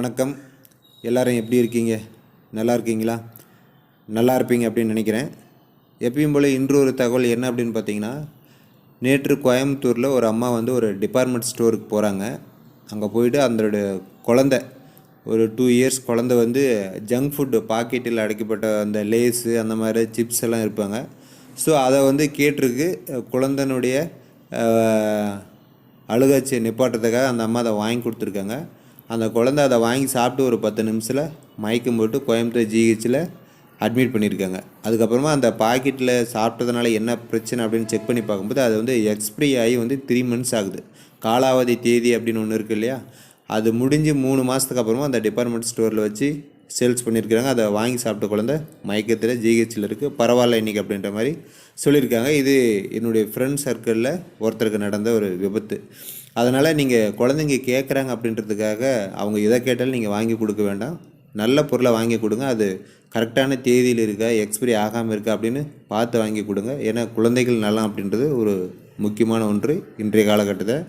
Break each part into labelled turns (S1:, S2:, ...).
S1: வணக்கம் எல்லோரும் எப்படி இருக்கீங்க நல்லா இருக்கீங்களா நல்லா இருப்பீங்க அப்படின்னு நினைக்கிறேன் எப்பயும் போல் இன்று ஒரு தகவல் என்ன அப்படின்னு பார்த்தீங்கன்னா நேற்று கோயம்புத்தூரில் ஒரு அம்மா வந்து ஒரு டிபார்ட்மெண்ட் ஸ்டோருக்கு போகிறாங்க அங்கே போயிட்டு அதோட குழந்த ஒரு டூ இயர்ஸ் குழந்த வந்து ஜங்க் ஃபுட்டு பாக்கெட்டில் அடைக்கப்பட்ட அந்த லேஸு அந்த மாதிரி சிப்ஸ் எல்லாம் இருப்பாங்க ஸோ அதை வந்து கேட்டிருக்கு குழந்தனுடைய அழுகாச்சி நிப்பாட்டுறதுக்காக அந்த அம்மா அதை வாங்கி கொடுத்துருக்காங்க அந்த குழந்த அதை வாங்கி சாப்பிட்டு ஒரு பத்து நிமிஷத்தில் மயக்கம் போட்டு கோயம்புத்தூர் ஜிஹெச்சில் அட்மிட் பண்ணியிருக்காங்க அதுக்கப்புறமா அந்த பாக்கெட்டில் சாப்பிட்டதுனால என்ன பிரச்சனை அப்படின்னு செக் பண்ணி பார்க்கும்போது அது வந்து எக்ஸ்பிரி ஆகி வந்து த்ரீ மந்த்ஸ் ஆகுது காலாவதி தேதி அப்படின்னு ஒன்று இருக்குது இல்லையா அது முடிஞ்சு மூணு மாதத்துக்கு அப்புறமா அந்த டிபார்ட்மெண்ட் ஸ்டோரில் வச்சு சேல்ஸ் பண்ணியிருக்கிறாங்க அதை வாங்கி சாப்பிட்ட குழந்த மயக்கத்தில் ஜிஹெச்சில் இருக்குது பரவாயில்ல இன்றைக்கி அப்படின்ற மாதிரி சொல்லியிருக்காங்க இது என்னுடைய ஃப்ரெண்ட் சர்க்கிளில் ஒருத்தருக்கு நடந்த ஒரு விபத்து அதனால் நீங்கள் குழந்தைங்க கேட்குறாங்க அப்படின்றதுக்காக அவங்க எதை கேட்டாலும் நீங்கள் வாங்கி கொடுக்க வேண்டாம் நல்ல பொருளை வாங்கி கொடுங்க அது கரெக்டான தேதியில் இருக்கா எக்ஸ்பிரி ஆகாமல் இருக்கா அப்படின்னு பார்த்து வாங்கி கொடுங்க ஏன்னா குழந்தைகள் நலம் அப்படின்றது ஒரு முக்கியமான ஒன்று இன்றைய காலகட்டத்தில்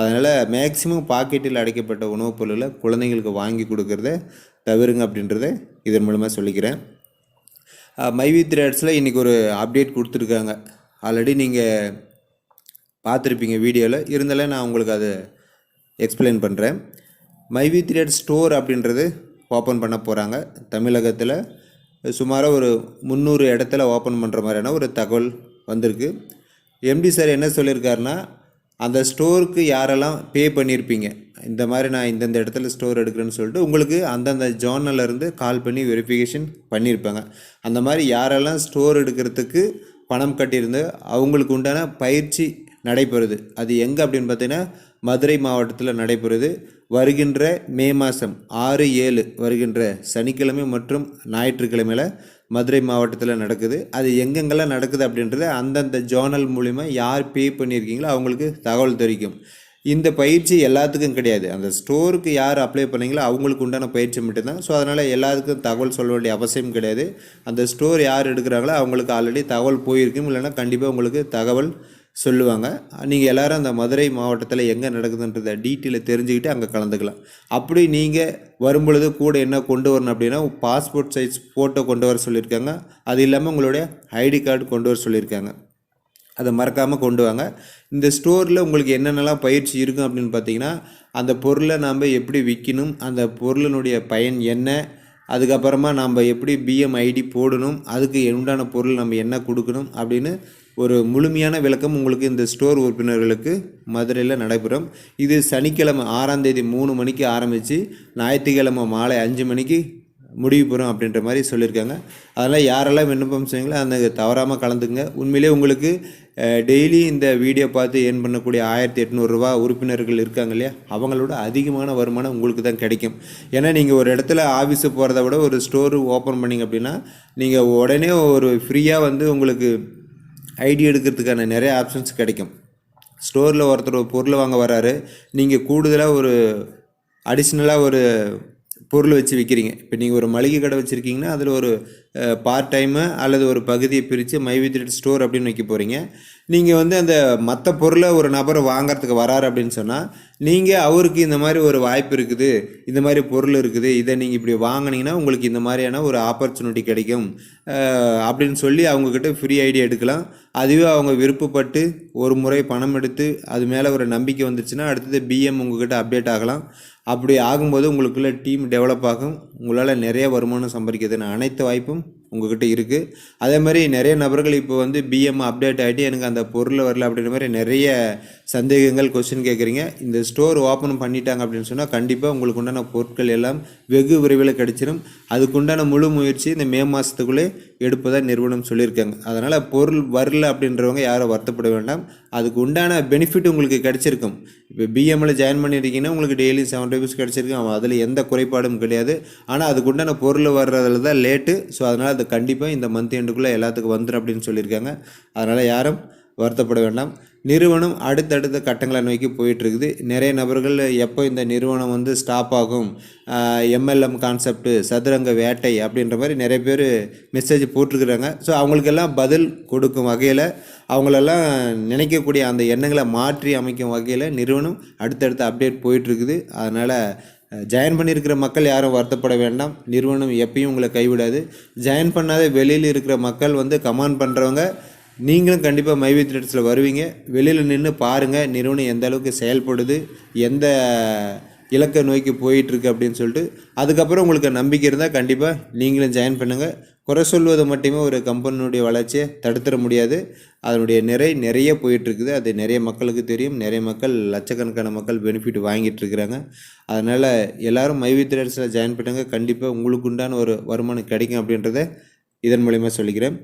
S1: அதனால் மேக்சிமம் பாக்கெட்டில் அடைக்கப்பட்ட உணவுப் பொருளை குழந்தைங்களுக்கு வாங்கி கொடுக்குறத தவிருங்க அப்படின்றத இதன் மூலமாக சொல்லிக்கிறேன் மைவி த்ரேட்ஸில் இன்றைக்கி ஒரு அப்டேட் கொடுத்துருக்காங்க ஆல்ரெடி நீங்கள் பார்த்துருப்பீங்க வீடியோவில் இருந்தாலே நான் உங்களுக்கு அதை எக்ஸ்பிளைன் பண்ணுறேன் மைவி த்ரீட் ஸ்டோர் அப்படின்றது ஓப்பன் பண்ண போகிறாங்க தமிழகத்தில் சுமாராக ஒரு முந்நூறு இடத்துல ஓப்பன் பண்ணுற மாதிரியான ஒரு தகவல் வந்திருக்கு எம்டி சார் என்ன சொல்லியிருக்காருன்னா அந்த ஸ்டோருக்கு யாரெல்லாம் பே பண்ணியிருப்பீங்க இந்த மாதிரி நான் இந்தந்த இடத்துல ஸ்டோர் எடுக்கிறேன்னு சொல்லிட்டு உங்களுக்கு அந்தந்த ஜோனலேருந்து கால் பண்ணி வெரிஃபிகேஷன் பண்ணியிருப்பாங்க அந்த மாதிரி யாரெல்லாம் ஸ்டோர் எடுக்கிறதுக்கு பணம் கட்டியிருந்து அவங்களுக்கு உண்டான பயிற்சி நடைபெறுது அது எங்கே அப்படின்னு பார்த்தீங்கன்னா மதுரை மாவட்டத்தில் நடைபெறுது வருகின்ற மே மாதம் ஆறு ஏழு வருகின்ற சனிக்கிழமை மற்றும் ஞாயிற்றுக்கிழமையில் மதுரை மாவட்டத்தில் நடக்குது அது எங்கெங்கெல்லாம் நடக்குது அப்படின்றத அந்தந்த ஜோனல் மூலிமா யார் பே பண்ணியிருக்கீங்களோ அவங்களுக்கு தகவல் தெரிவிக்கும் இந்த பயிற்சி எல்லாத்துக்கும் கிடையாது அந்த ஸ்டோருக்கு யார் அப்ளை பண்ணீங்களோ அவங்களுக்கு உண்டான பயிற்சி மட்டும்தான் ஸோ அதனால் எல்லாத்துக்கும் தகவல் சொல்ல வேண்டிய அவசியம் கிடையாது அந்த ஸ்டோர் யார் எடுக்கிறாங்களோ அவங்களுக்கு ஆல்ரெடி தகவல் போயிருக்கும் இல்லைன்னா கண்டிப்பாக உங்களுக்கு தகவல் சொல்லுவாங்க நீங்கள் எல்லோரும் அந்த மதுரை மாவட்டத்தில் எங்கே நடக்குதுன்றத டீட்டெயிலை தெரிஞ்சுக்கிட்டு அங்கே கலந்துக்கலாம் அப்படி நீங்கள் வரும்பொழுது கூட என்ன கொண்டு வரணும் அப்படின்னா பாஸ்போர்ட் சைஸ் ஃபோட்டோ கொண்டு வர சொல்லியிருக்காங்க அது இல்லாமல் உங்களுடைய ஐடி கார்டு கொண்டு வர சொல்லியிருக்காங்க அதை மறக்காமல் கொண்டு வாங்க இந்த ஸ்டோரில் உங்களுக்கு என்னென்னலாம் பயிற்சி இருக்கும் அப்படின்னு பார்த்தீங்கன்னா அந்த பொருளை நாம் எப்படி விற்கணும் அந்த பொருளினுடைய பயன் என்ன அதுக்கப்புறமா நம்ம எப்படி பிஎம் ஐடி போடணும் அதுக்கு உண்டான பொருள் நம்ம என்ன கொடுக்கணும் அப்படின்னு ஒரு முழுமையான விளக்கம் உங்களுக்கு இந்த ஸ்டோர் உறுப்பினர்களுக்கு மதுரையில் நடைபெறும் இது சனிக்கிழமை ஆறாம் தேதி மூணு மணிக்கு ஆரம்பித்து ஞாயிற்றுக்கிழமை மாலை அஞ்சு மணிக்கு முடிவு பெறும் அப்படின்ற மாதிரி சொல்லியிருக்காங்க அதனால் யாரெல்லாம் விண்ணப்பம் செய்யுங்களோ அந்த தவறாமல் கலந்துங்க உண்மையிலே உங்களுக்கு டெய்லி இந்த வீடியோ பார்த்து ஏர்ன் பண்ணக்கூடிய ஆயிரத்தி எட்நூறுரூவா உறுப்பினர்கள் இருக்காங்க இல்லையா அவங்களோட அதிகமான வருமானம் உங்களுக்கு தான் கிடைக்கும் ஏன்னா நீங்கள் ஒரு இடத்துல ஆஃபீஸுக்கு போகிறத விட ஒரு ஸ்டோர் ஓப்பன் பண்ணிங்க அப்படின்னா நீங்கள் உடனே ஒரு ஃப்ரீயாக வந்து உங்களுக்கு ஐடி எடுக்கிறதுக்கான நிறைய ஆப்ஷன்ஸ் கிடைக்கும் ஸ்டோரில் ஒருத்தர் ஒரு பொருள் வாங்க வராரு நீங்கள் கூடுதலாக ஒரு அடிஷ்னலாக ஒரு பொருள் வச்சு விற்கிறீங்க இப்போ நீங்கள் ஒரு மளிகை கடை வச்சுருக்கீங்கன்னா அதில் ஒரு பார்ட் டைமு அல்லது ஒரு பகுதியை பிரித்து மை வித்ரிட் ஸ்டோர் அப்படின்னு வைக்க போகிறீங்க நீங்கள் வந்து அந்த மற்ற பொருளை ஒரு நபர் வாங்கிறதுக்கு வராரு அப்படின்னு சொன்னால் நீங்கள் அவருக்கு இந்த மாதிரி ஒரு வாய்ப்பு இருக்குது இந்த மாதிரி பொருள் இருக்குது இதை நீங்கள் இப்படி வாங்கினீங்கன்னா உங்களுக்கு இந்த மாதிரியான ஒரு ஆப்பர்ச்சுனிட்டி கிடைக்கும் அப்படின்னு சொல்லி அவங்கக்கிட்ட ஃப்ரீ ஐடியா எடுக்கலாம் அதுவே அவங்க விருப்பப்பட்டு ஒரு முறை பணம் எடுத்து அது மேலே ஒரு நம்பிக்கை வந்துச்சுன்னா அடுத்தது பிஎம் உங்ககிட்ட அப்டேட் ஆகலாம் அப்படி ஆகும்போது உங்களுக்குள்ள டீம் டெவலப் ஆகும் உங்களால் நிறைய வருமானம் சம்பாதிக்கிறதுன்னு அனைத்து வாய்ப்பும் உங்ககிட்ட இருக்குது அதே மாதிரி நிறைய நபர்கள் இப்போ வந்து பிஎம் அப்டேட் ஆகிட்டு எனக்கு அந்த பொருள் வரல அப்படின்ற மாதிரி நிறைய சந்தேகங்கள் கொஸ்டின் கேட்குறீங்க இந்த ஸ்டோர் ஓப்பன் பண்ணிட்டாங்க அப்படின்னு சொன்னால் கண்டிப்பாக உங்களுக்கு உண்டான பொருட்கள் எல்லாம் வெகு விரைவில் கிடச்சிடும் அதுக்குண்டான முழு முயற்சி இந்த மே மாதத்துக்குள்ளே எடுப்பதாக நிறுவனம் சொல்லியிருக்காங்க அதனால் பொருள் வரல அப்படின்றவங்க யாரும் வருத்தப்பட வேண்டாம் அதுக்கு உண்டான பெனிஃபிட் உங்களுக்கு கிடச்சிருக்கும் இப்போ பிஎம்மில் ஜாயின் பண்ணியிருக்கீங்கன்னா உங்களுக்கு டெய்லி செவன் ருபீஸ் கிடச்சிருக்கு அவன் அதில் எந்த குறைபாடும் கிடையாது ஆனால் அதுக்கு உண்டான பொருள் வர்றதுல தான் லேட்டு ஸோ அதனால் அது கண்டிப்பாக இந்த மந்த் எண்டுக்குள்ளே எல்லாத்துக்கும் வந்துடும் அப்படின்னு சொல்லியிருக்காங்க அதனால் யாரும் வருத்தப்பட வேண்டாம் நிறுவனம் அடுத்தடுத்த கட்டங்களை நோக்கி போயிட்டுருக்குது நிறைய நபர்கள் எப்போ இந்த நிறுவனம் வந்து ஸ்டாப் ஆகும் எம்எல்எம் கான்செப்ட்டு சதுரங்க வேட்டை அப்படின்ற மாதிரி நிறைய பேர் மெசேஜ் போட்டிருக்கிறாங்க ஸோ அவங்களுக்கெல்லாம் பதில் கொடுக்கும் வகையில் அவங்களெல்லாம் நினைக்கக்கூடிய அந்த எண்ணங்களை மாற்றி அமைக்கும் வகையில் நிறுவனம் அடுத்தடுத்த அப்டேட் போயிட்டுருக்குது அதனால் ஜாயின் பண்ணியிருக்கிற மக்கள் யாரும் வருத்தப்பட வேண்டாம் நிறுவனம் எப்பயும் உங்களை கைவிடாது ஜாயின் பண்ணாத வெளியில் இருக்கிற மக்கள் வந்து கமாண்ட் பண்ணுறவங்க நீங்களும் கண்டிப்பாக மைவி த்ரெட்ஸில் வருவீங்க வெளியில் நின்று பாருங்கள் நிறுவனம் எந்த அளவுக்கு செயல்படுது எந்த இலக்க நோக்கி போயிட்டுருக்கு அப்படின்னு சொல்லிட்டு அதுக்கப்புறம் உங்களுக்கு நம்பிக்கை இருந்தால் கண்டிப்பாக நீங்களும் ஜாயின் பண்ணுங்கள் குறை சொல்வது மட்டுமே ஒரு கம்பெனியுடைய வளர்ச்சியை தடுத்துட முடியாது அதனுடைய நிறை நிறைய போயிட்டுருக்குது அது நிறைய மக்களுக்கு தெரியும் நிறைய மக்கள் லட்சக்கணக்கான மக்கள் பெனிஃபிட் வாங்கிட்டு இருக்கிறாங்க அதனால் எல்லோரும் மைவி த்ரெட்ஸில் ஜாயின் பண்ணுங்கள் கண்டிப்பாக உங்களுக்கு உண்டான ஒரு வருமானம் கிடைக்கும் அப்படின்றத இதன் மூலிமா சொல்லிக்கிறேன்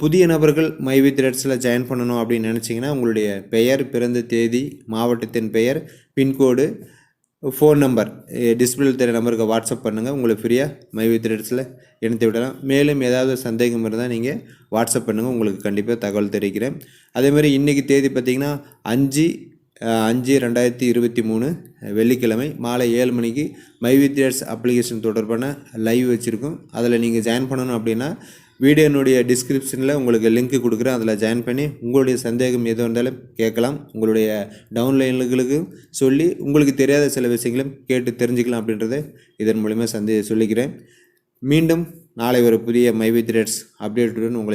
S1: புதிய நபர்கள் மைவி த்ரெட்ஸில் ஜாயின் பண்ணணும் அப்படின்னு நினச்சிங்கன்னா உங்களுடைய பெயர் பிறந்த தேதி மாவட்டத்தின் பெயர் பின்கோடு ஃபோன் நம்பர் டிஸ்பிளில் தெரிய நம்பருக்கு வாட்ஸ்அப் பண்ணுங்கள் உங்களுக்கு ஃப்ரீயாக மை வித் ரேட்ஸில் இணைத்து விடலாம் மேலும் ஏதாவது சந்தேகம் இருந்தால் நீங்கள் வாட்ஸ்அப் பண்ணுங்கள் உங்களுக்கு கண்டிப்பாக தகவல் தெரிவிக்கிறேன் அதேமாதிரி இன்றைக்கி தேதி பார்த்திங்கன்னா அஞ்சு அஞ்சு ரெண்டாயிரத்தி இருபத்தி மூணு வெள்ளிக்கிழமை மாலை ஏழு மணிக்கு மை வித் வித்யர்ஸ் அப்ளிகேஷன் தொடர்பான லைவ் வச்சுருக்கோம் அதில் நீங்கள் ஜாயின் பண்ணணும் அப்படின்னா வீடியோனுடைய டிஸ்கிரிப்ஷனில் உங்களுக்கு லிங்க் கொடுக்குறேன் அதில் ஜாயின் பண்ணி உங்களுடைய சந்தேகம் எது இருந்தாலும் கேட்கலாம் உங்களுடைய டவுன்லைன்களுக்கு சொல்லி உங்களுக்கு தெரியாத சில விஷயங்களும் கேட்டு தெரிஞ்சுக்கலாம் அப்படின்றத இதன் மூலிமா சந்தே சொல்லிக்கிறேன் மீண்டும் நாளை ஒரு புதிய மை த்ரெட்ஸ் அப்டேட்டுடன் உங்களை